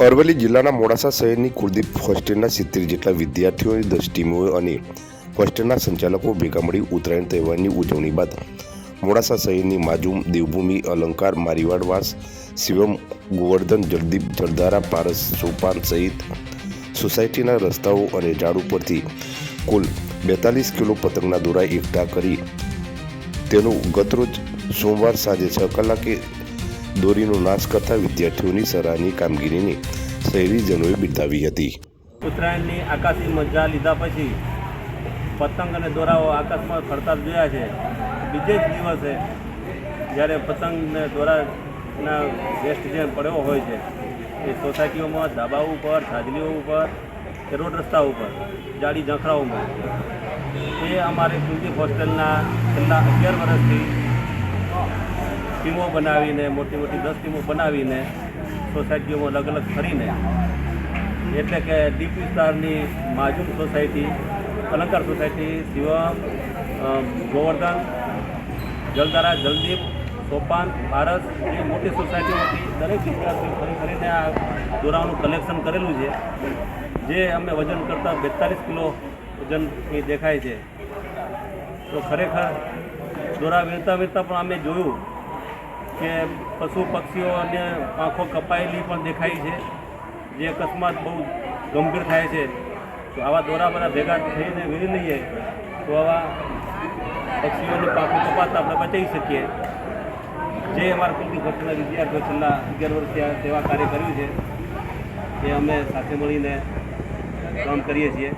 અરવલ્લી જિલ્લાના મોડાસા શહેરની કુલદીપ હોસ્ટેલના સિત્તેર જેટલા વિદ્યાર્થીઓની દસ ટીમો અને હોસ્ટેલના સંચાલકો ભેગા મળી ઉત્તરાયણ તહેવારની ઉજવણી બાદ મોડાસા શહેરની માજુમ દેવભૂમિ અલંકાર મારીવાડવાસ, શિવમ ગોવર્ધન જલદીપ જળધારા પારસ સોપાન સહિત સોસાયટીના રસ્તાઓ અને ઝાડ ઉપરથી કુલ બેતાલીસ કિલો પતંગના દોરા એકઠા કરી તેનું ગતરોજ સોમવાર સાંજે છ કલાકે દોરીનો નાશ કરતા વિદ્યાર્થીઓની સરાહની કામગીરીને શહેરીજનોએ બિરદાવી હતી. ઉત્તરાયણની આકાશી મજા લીધા પછી પતંગ અને દોરાઓ આકાશમાં ફરતા જોયા છે. બીજે જ દિવસે જ્યારે પતંગ ને દોરાના વેસ્ટ જે પડ્યો હોય છે, એ સોસાયટીઓમાં ધાબા ઉપર, છાજલીઓ ઉપર, રોડ રસ્તા ઉપર, જાડી ઝંખરાઓમાં એ અમારે કુંજી હોસ્ટેલના છેલ્લા અગિયાર વર્ષથી ટીમો બનાવીને, મોટી મોટી દસ ટીમો બનાવીને, સોસાયટીઓમાં અલગ અલગ ફરીને, એટલે કે ડીપ વિસ્તારની માજુમ સોસાયટી, અલંકાર સોસાયટી શિવમ ગોવર્ધન, જલધારા, જલદીપ, સોપાન, પારસ, એ મોટી સોસાયટીઓમાંથી દરેક વિદ્યાર્થીઓ ફરી ફરીને આ દોરાઓનું કલેક્શન કરેલું છે. જે અમે વજન કરતાં બેતાલીસ કિલો વજન એ દેખાય છે. તો ખરેખર દોરા વીણતા વીણતા પણ અમે જોયું. કે પશુ પક્ષીઓને પાંખો કપાયેલી પણ દેખાય છે, જે અકસ્માત બહુ ગંભીર થાય છે. તો આવા દોરા બધા ભેગા થઈને વીણી લઈએ, તો આવા પક્ષીઓની પાંખો કપાતા આપણે બચાવી શકીએ. જે અમારા કુલદીપ ભટ્ટના વિદ્યાર્થીઓ છેલ્લા અગિયાર વર્ષથી આ સેવા કાર્ય કર્યું છે, એ અમે સાથે મળીને કામ કરીએ છીએ.